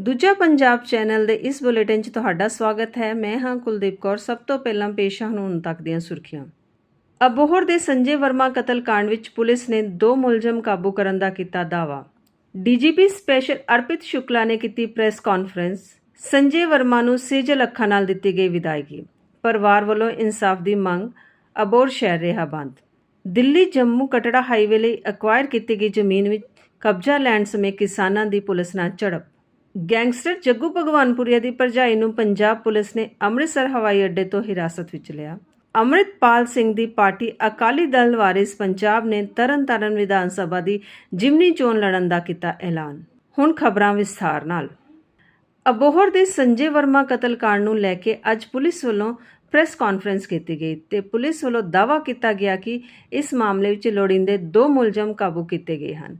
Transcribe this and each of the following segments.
ਦੂਜਾ ਪੰਜਾਬ ਚੈਨਲ ਦੇ ਇਸ ਬੁਲੇਟਿਨ 'ਚ ਤੁਹਾਡਾ ਸਵਾਗਤ ਹੈ। ਮੈਂ ਹਾਂ ਕੁਲਦੀਪ ਕੌਰ। ਸਭ ਤੋਂ ਪਹਿਲਾਂ ਪੇਸ਼ ਹਾਂ ਹੁਣ ਤੱਕ ਦੀਆਂ ਸੁਰਖੀਆਂ। ਅਬੋਹਰ ਦੇ ਸੰਜੇ ਵਰਮਾ ਕਤਲ ਕਾਂਡ ਵਿੱਚ ਪੁਲਿਸ ਨੇ ਦੋ ਮੁਲਜ਼ਮ ਕਾਬੂ ਕਰਨ ਦਾ ਕੀਤਾ ਦਾਅਵਾ। ਡੀਜੀਪੀ ਸਪੈਸ਼ਲ ਅਰਪਿਤ ਸ਼ੁਕਲਾ ਨੇ ਕੀਤੀ ਪ੍ਰੈਸ ਕਾਨਫਰੰਸ। ਸੰਜੇ ਵਰਮਾ ਨੂੰ ਸੇਜਲ ਅੱਖਾਂ ਨਾਲ ਦਿੱਤੀ ਗਈ ਵਿਦਾਇਗੀ। ਪਰਿਵਾਰ ਵੱਲੋਂ ਇਨਸਾਫ ਦੀ ਮੰਗ, ਅਬੋਹਰ ਸ਼ਹਿਰ ਰਿਹਾ ਬੰਦ ਦਿੱਲੀ ਜੰਮੂ ਕਟੜਾ ਹਾਈਵੇ ਲਈ ਅਕਵਾਇਰ ਕੀਤੀ ਗਈ ਜ਼ਮੀਨ ਵਿੱਚ ਕਬਜ਼ਾ ਲੈਣ ਸਮੇਂ ਕਿਸਾਨਾਂ ਦੀ ਪੁਲਿਸ ਨਾਲ ਝੜਪ। ਗੈਂਗਸਟਰ ਜੱਗੂ ਭਗਵਾਨਪੁਰੀਆ ਦੀ ਭਰਜਾਈ ਨੂੰ ਪੰਜਾਬ ਪੁਲਿਸ ਨੇ ਅੰਮ੍ਰਿਤਸਰ ਹਵਾਈ ਅੱਡੇ ਤੋਂ ਹਿਰਾਸਤ ਵਿੱਚ ਲਿਆ। ਅੰਮ੍ਰਿਤਪਾਲ ਸਿੰਘ ਦੀ ਪਾਰਟੀ ਅਕਾਲੀ ਦਲ ਵਾਰਿਸ ਪੰਜਾਬ ਨੇ ਤਰਨਤਾਰਨ ਵਿਧਾਨ ਸਭਾ ਦੀ ਜਿਮਨੀ ਚੋਣ ਲੜਨ ਦਾ ਕੀਤਾ ਐਲਾਨ। ਹੁਣ ਖਬਰਾਂ ਵਿਸਥਾਰ ਨਾਲ। ਅਬੋਹਰ ਦੇ ਸੰਜੇ ਵਰਮਾ ਕਤਲकांड ਨੂੰ ਲੈ ਕੇ ਅੱਜ ਪੁਲਿਸ ਵੱਲੋਂ ਪ੍ਰੈਸ ਕਾਨਫਰੰਸ ਕੀਤੀ ਗਈ ਤੇ ਪੁਲਿਸ ਵੱਲੋਂ ਦਾਅਵਾ ਕੀਤਾ ਗਿਆ ਕਿ ਇਸ ਮਾਮਲੇ ਵਿੱਚ ਲੋੜੀਂਦੇ ਦੋ ਮੁਲਜ਼ਮ ਕਾਬੂ ਕੀਤੇ ਗਏ ਹਨ।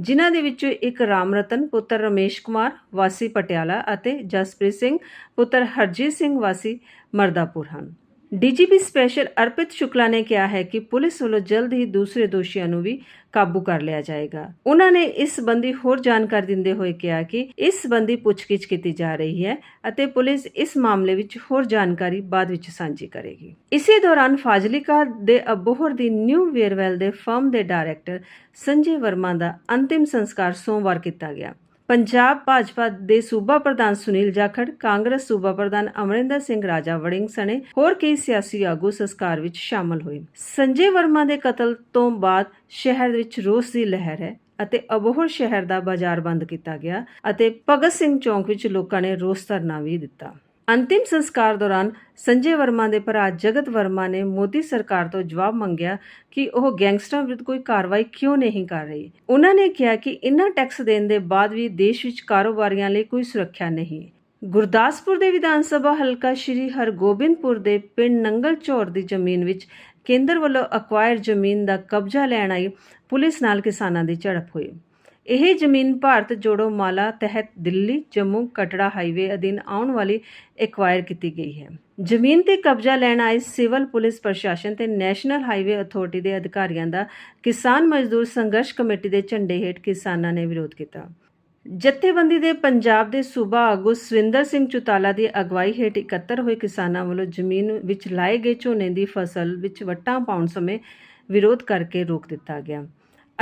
ਜਿਨ੍ਹਾਂ ਦੇ ਵਿੱਚੋਂ ਇੱਕ ਰਾਮ ਰਤਨ ਪੁੱਤਰ ਰਮੇਸ਼ ਕੁਮਾਰ, ਵਾਸੀ ਪਟਿਆਲਾ ਅਤੇ ਜਸਪ੍ਰੀਤ ਸਿੰਘ, ਪੁੱਤਰ ਹਰਜੀਤ ਸਿੰਘ ਵਾਸੀ ਮਰਦਾਪੁਰ ਹਨ। ਡੀਜੀਪੀ ਸਪੈਸ਼ਲ ਅਰਪਿਤ ਸ਼ੁਕਲਾ ਨੇ ਕਿਹਾ ਹੈ ਕਿ ਪੁਲਿਸ ਵੱਲੋਂ ਜਲਦ ਹੀ ਦੂਸਰੇ ਦੋਸ਼ੀਆਂ ਨੂੰ ਵੀ ਕਾਬੂ ਕਰ ਲਿਆ ਜਾਏਗਾ। ਉਹਨਾਂ ਨੇ ਇਸ ਸੰਬੰਧੀ ਹੋਰ ਜਾਣਕਾਰੀ ਦਿੰਦੇ ਹੋਏ ਕਿਹਾ ਕਿ ਇਸ ਸੰਬੰਧੀ ਪੁੱਛਗਿੱਛ ਕੀਤੀ ਜਾ ਰਹੀ ਹੈ ਅਤੇ ਪੁਲਿਸ ਇਸ ਮਾਮਲੇ ਵਿੱਚ ਹੋਰ ਜਾਣਕਾਰੀ ਬਾਅਦ ਵਿੱਚ ਸਾਂਝੀ ਕਰੇਗੀ। ਇਸੇ ਦੌਰਾਨ ਫਾਜ਼ਿਲਿਕਾ ਦੇ ਅਬੋਹਰ ਦੀ ਨਿਊ ਵੇਅਰਵੈਲ ਦੇ ਫਰਮ ਦੇ ਡਾਇਰੈਕਟਰ ਸੰਜੇ ਵਰਮਾ ਦਾ ਅੰਤਿਮ ਸੰਸਕਾਰ ਸੋਮਵਾਰ ਕੀਤਾ ਗਿਆ। ਪੰਜਾਬ ਭਾਜਪਾ ਦੇ ਸੂਬਾ ਪ੍ਰਧਾਨ ਸੁਨੀਲ ਜਾਖੜ, ਕਾਂਗਰਸ ਸੂਬਾ ਪ੍ਰਧਾਨ ਅਮਰਿੰਦਰ ਸਿੰਘ ਰਾਜਾ ਵੜਿੰਗ ਸਣੇ, ਹੋਰ ਕਈ ਸਿਆਸੀ ਆਗੂ ਸੰਸਕਾਰ ਵਿੱਚ ਸ਼ਾਮਲ ਹੋਏ। ਸੰਜੇ ਵਰਮਾ ਦੇ ਕਤਲ ਤੋਂ ਬਾਅਦ ਸ਼ਹਿਰ ਵਿੱਚ ਰੋਸ ਦੀ ਲਹਿਰ ਹੈ ਅਤੇ ਅਬੋਹਰ ਸ਼ਹਿਰ ਦਾ ਬਾਜ਼ਾਰ ਬੰਦ ਕੀਤਾ ਗਿਆ ਅਤੇ ਭਗਤ ਸਿੰਘ ਚੌਂਕ ਵਿੱਚ ਲੋਕਾਂ ਨੇ ਰੋਸ ਧਰਨਾ ਵੀ ਦਿੱਤਾ। ਅੰਤਿਮ ਸੰਸਕਾਰ ਦੌਰਾਨ ਸੰਜੇ ਵਰਮਾ ਦੇ ਭਰਾ ਜਗਤ ਵਰਮਾ ਨੇ ਮੋਦੀ ਸਰਕਾਰ ਤੋਂ ਜਵਾਬ ਮੰਗਿਆ ਕਿ ਉਹ ਗੈਂਗਸਟਰਾਂ ਵਿਰੁੱਧ ਕੋਈ ਕਾਰਵਾਈ ਕਿਉਂ ਨਹੀਂ ਕਰ ਰਹੀ। ਉਹਨਾਂ ਨੇ ਕਿਹਾ ਕਿ ਇਨ੍ਹਾਂ ਟੈਕਸ ਦੇਣ ਦੇ ਬਾਅਦ ਵੀ ਦੇਸ਼ ਵਿੱਚ ਕਾਰੋਬਾਰੀਆਂ ਲਈ ਕੋਈ ਸੁਰੱਖਿਆ ਨਹੀਂ। ਗੁਰਦਾਸਪੁਰ ਦੇ ਵਿਧਾਨ ਸਭਾ ਹਲਕਾ ਸ਼੍ਰੀ ਹਰਗੋਬਿੰਦਪੁਰ ਦੇ ਪਿੰਡ ਨੰਗਲ ਝੌਰ ਦੀ ਜ਼ਮੀਨ ਵਿੱਚ ਕੇਂਦਰ ਵੱਲੋਂ ਅਕਵਾਇਰ ਜ਼ਮੀਨ ਦਾ ਕਬਜ਼ਾ ਲੈਣ ਆਈ ਪੁਲਿਸ ਨਾਲ ਕਿਸਾਨਾਂ ਦੀ ਝੜਪ ਹੋਈ। ਇਹ ਜ਼ਮੀਨ ਭਾਰਤ ਜੋੜੋ ਮਾਲਾ ਤਹਿਤ ਦਿੱਲੀ, ਜੰਮੂ, ਕਟੜਾ ਹਾਈਵੇ ਅਧੀਨ ਆਉਣ ਵਾਲੀ ਐਕਵਾਇਰ ਕੀਤੀ ਗਈ ਹੈ। ਜ਼ਮੀਨ ਤੇ ਕਬਜ਼ਾ ਲੈਣ ਆਏ ਸਿਵਲ ਪੁਲਿਸ ਪ੍ਰਸ਼ਾਸਨ ਤੇ ਨੈਸ਼ਨਲ ਹਾਈਵੇ ਅਥਾਰਟੀ ਦੇ ਅਧਿਕਾਰੀਆਂ ਦਾ ਕਿਸਾਨ ਮਜ਼ਦੂਰ ਸੰਘਰਸ਼ ਕਮੇਟੀ ਦੇ ਝੰਡੇ ਹੇਠ ਕਿਸਾਨਾਂ ਨੇ ਵਿਰੋਧ ਕੀਤਾ। ਜਥੇਬੰਦੀ ਦੇ ਪੰਜਾਬ ਦੇ ਸੂਬਾ ਆਗੂ ਸਵਿੰਦਰ ਸਿੰਘ ਚੁਤਾਲਾ ਦੀ ਅਗਵਾਈ ਹੇਠ ਇਕੱਤਰ ਹੋਏ ਕਿਸਾਨਾਂ ਵੱਲੋਂ ਜ਼ਮੀਨ ਵਿੱਚ ਲਾਏ ਗਏ ਝੋਨੇ ਦੀ ਫਸਲ ਵਿੱਚ ਵੱਟਾਂ ਪਾਉਣ ਸਮੇਂ ਵਿਰੋਧ ਕਰਕੇ ਰੋਕ ਦਿੱਤਾ ਗਿਆ।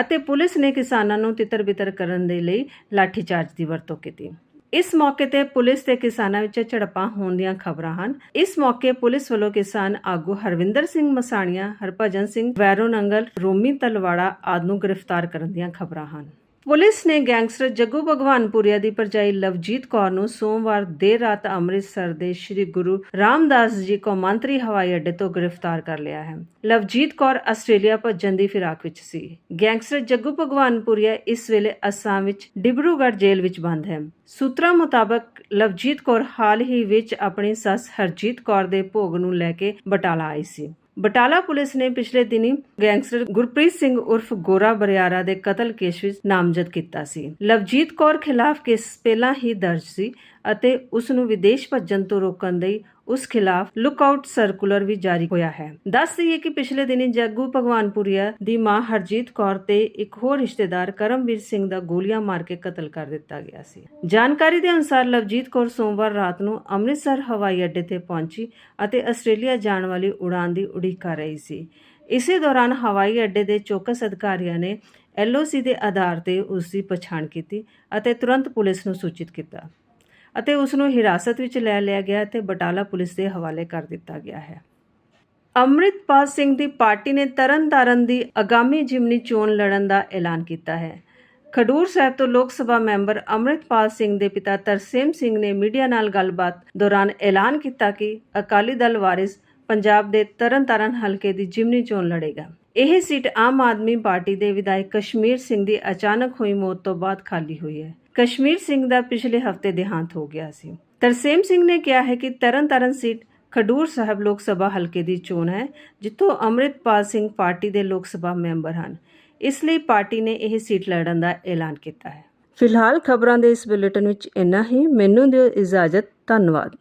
ਅਤੇ ਪੁਲਿਸ ਨੇ ਕਿਸਾਨਾਂ ਨੂੰ ਤਿੱਤਰ-ਬਿੱਤਰ ਕਰਨ ਦੇ ਲਈ ਲਾਠੀਚਾਰਜ ਦੀ ਵਰਤੋਂ ਕੀਤੀ। ਇਸ ਮੌਕੇ ਤੇ ਪੁਲਿਸ ਤੇ ਕਿਸਾਨਾਂ ਵਿੱਚ ਝੜਪਾਂ ਹੋਣ ਦੀਆਂ ਖਬਰਾਂ ਹਨ। ਇਸ ਮੌਕੇ ਪੁਲਿਸ ਵੱਲੋਂ ਕਿਸਾਨ ਆਗੂ ਹਰਵਿੰਦਰ ਸਿੰਘ ਮਸਾਣੀਆਂ, ਹਰਭਜਨ ਸਿੰਘ, ਵੈਰੋ ਨੰਗਲ, ਰੋਮੀ ਤਲਵਾੜਾ ਆਦਿ ਨੂੰ ਗ੍ਰਿਫਤਾਰ ਕਰਨ ਦੀਆਂ ਖਬਰਾਂ ਹਨ। ਪੁਲਿਸ ਨੇ ਗੈਂਗਸਟਰ ਜੱਗੂ ਭਗਵਾਨਪੁਰੀਆ ਦੀ ਪਰਜਾਈ ਲਵਜੀਤ ਕੌਰ ਨੂੰ ਸੋਮਵਾਰ ਦੇਰ ਰਾਤ ਅੰਮ੍ਰਿਤਸਰ ਦੇ ਸ੍ਰੀ ਗੁਰੂ ਰਾਮਦਾਸ ਜੀ ਕੌਮਾਂਤਰੀ ਹਵਾਈ ਅੱਡੇ ਤੋਂ ਗ੍ਰਿਫਤਾਰ ਕਰ ਲਿਆ ਹੈ। ਲਵਜੀਤ ਕੌਰ ਆਸਟ੍ਰੇਲੀਆ ਭੱਜਣ ਦੀ ਫਿਰਾਕ ਵਿੱਚ ਸੀ। ਗੈਂਗਸਟਰ ਜੱਗੂ ਭਗਵਾਨਪੁਰੀਆ ਇਸ ਵੇਲੇ ਅਸਾਮ ਵਿੱਚ ਡਿਬਰੂਗੜ੍ਹ ਜੇਲ੍ਹ ਵਿੱਚ ਬੰਦ ਹੈ। ਸੂਤਰਾਂ ਮੁਤਾਬਕ ਲਵਜੀਤ ਕੌਰ ਹਾਲ ਹੀ ਵਿੱਚ ਆਪਣੀ ਸੱਸ ਹਰਜੀਤ ਕੌਰ ਦੇ ਭੋਗ ਨੂੰ ਲੈ ਕੇ ਬਟਾਲਾ ਆਈ ਸੀ। ਬਟਾਲਾ ਪੁਲਿਸ ਨੇ ਪਿਛਲੇ ਦਿਨੀ ਗੈਂਗਸਟਰ ਗੁਰਪ੍ਰੀਤ ਸਿੰਘ ਉਰਫ ਗੋਰਾ ਬਰਿਆਰਾ ਦੇ ਕਤਲ ਕੇਸ ਵਿੱਚ ਨਾਮਜ਼ਦ ਕੀਤਾ ਸੀ। ਲਵਜੀਤ ਕੌਰ ਖਿਲਾਫ ਕੇਸ ਪਹਿਲਾਂ ਹੀ ਦਰਜ ਸੀ ਅਤੇ ਉਸ ਨੂੰ ਵਿਦੇਸ਼ ਭੱਜਣ ਤੋਂ ਰੋਕਣ ਲਈ ਉਸ ਖਿਲਾਫ ਲੁੱਕਆਊਟ ਸਰਕੂਲਰ ਵੀ ਜਾਰੀ ਹੋਇਆ ਹੈ। ਦੱਸ ਦਈਏ ਕਿ ਪਿਛਲੇ ਦਿਨੀ ਜੱਗੂ ਭਗਵਾਨਪੁਰੀਆ ਦੀ ਮਾਂ ਹਰਜੀਤ ਕੌਰ ਤੇ ਇੱਕ ਹੋਰ ਰਿਸ਼ਤੇਦਾਰ ਕਰਮਵੀਰ ਸਿੰਘ ਦਾ ਗੋਲੀਆਂ ਮਾਰ ਕੇ ਕਤਲ ਕਰ ਦਿੱਤਾ ਗਿਆ ਸੀ। ਜਾਣਕਾਰੀ ਦੇ ਅਨੁਸਾਰ ਲਵਜੀਤ ਕੌਰ ਸੋਮਵਾਰ ਰਾਤ ਨੂੰ ਅੰਮ੍ਰਿਤਸਰ, ਹਵਾਈ ਅੱਡੇ ਤੇ ਪਹੁੰਚੀ ਅਤੇ ਆਸਟ੍ਰੇਲੀਆ ਜਾਣ ਵਾਲੀ ਉਡਾਨ ਦੀ ਉਡੀਕ ਕਰ ਰਹੀ ਸੀ। ਇਸੇ ਦੌਰਾਨ ਹਵਾਈ ਅੱਡੇ ਦੇ ਚੌਕਸ ਅਧਿਕਾਰੀਆਂ ਨੇ ਐਲਓਸੀ ਦੇ ਆਧਾਰ ਤੇ ਉਸ ਦੀ ਪਛਾਣ ਕੀਤੀ ਅਤੇ ਤੁਰੰਤ ਪੁਲਿਸ ਨੂੰ ਸੂਚਿਤ ਕੀਤਾ। ਅਤੇ ਉਸ ਨੂੰ ਹਿਰਾਸਤ ਵਿੱਚ ਲੈ ਲਿਆ ਗਿਆ ਤੇ ਬਟਾਲਾ ਪੁਲਿਸ ਦੇ ਹਵਾਲੇ ਕਰ ਦਿੱਤਾ ਗਿਆ ਹੈ। ਅੰਮ੍ਰਿਤਪਾਲ ਸਿੰਘ ਦੀ ਪਾਰਟੀ ਨੇ ਤਰਨਤਾਰਨ ਦੀ ਆਗਾਮੀ ਜਿਮਨੀ ਚੋਣ ਲੜਨ ਦਾ ਐਲਾਨ ਕੀਤਾ ਹੈ। ਖਡੂਰ ਸਾਹਿਬ ਤੋਂ ਲੋਕ ਸਭਾ ਮੈਂਬਰ ਅੰਮ੍ਰਿਤਪਾਲ ਸਿੰਘ ਦੇ ਪਿਤਾ ਤਰਸੇਮ ਸਿੰਘ ਨੇ ਮੀਡੀਆ ਨਾਲ ਗੱਲਬਾਤ ਦੌਰਾਨ ਐਲਾਨ ਕੀਤਾ ਕਿ ਅਕਾਲੀ ਦਲ ਵਾਰਿਸ ਪੰਜਾਬ ਦੇ ਤਰਨਤਾਰਨ ਹਲਕੇ ਦੀ ਜਿਮਨੀ ਚੋਣ ਲੜੇਗਾ। ਇਹ ਸੀਟ ਆਮ ਆਦਮੀ ਪਾਰਟੀ ਦੇ ਵਿਧਾਇਕ ਕਸ਼ਮੀਰ ਸਿੰਘ ਦੀ ਅਚਾਨਕ ਹੋਈ ਮੌਤ ਤੋਂ ਬਾਅਦ ਖਾਲੀ ਹੋਈ ਹੈ। ਕਸ਼ਮੀਰ ਸਿੰਘ ਦਾ ਪਿਛਲੇ ਹਫ਼ਤੇ ਦੇਹਾਂਤ ਹੋ ਗਿਆ ਸੀ। ਤਰਸੇਮ ਸਿੰਘ ਨੇ ਕਿਹਾ ਹੈ ਕਿ ਤਰਨਤਾਰਨ ਸੀਟ ਖਡੂਰ ਸਾਹਿਬ ਲੋਕ ਸਭਾ ਹਲਕੇ ਦੀ ਚੋਣ ਹੈ, ਜਿੱਥੋਂ ਅੰਮ੍ਰਿਤਪਾਲ ਸਿੰਘ ਪਾਰਟੀ ਦੇ ਲੋਕ ਸਭਾ ਮੈਂਬਰ ਹਨ। ਇਸ ਲਈ ਪਾਰਟੀ ਨੇ ਇਹ ਸੀਟ ਲੜਨ ਦਾ ਐਲਾਨ ਕੀਤਾ ਹੈ। ਫਿਲਹਾਲ ਖਬਰਾਂ ਦੇ ਇਸ ਬੁਲੇਟਿਨ ਵਿੱਚ ਇੰਨਾ ਹੀ। ਮੈਨੂੰ ਦਿਓ ਇਜਾਜ਼ਤ। ਧੰਨਵਾਦ।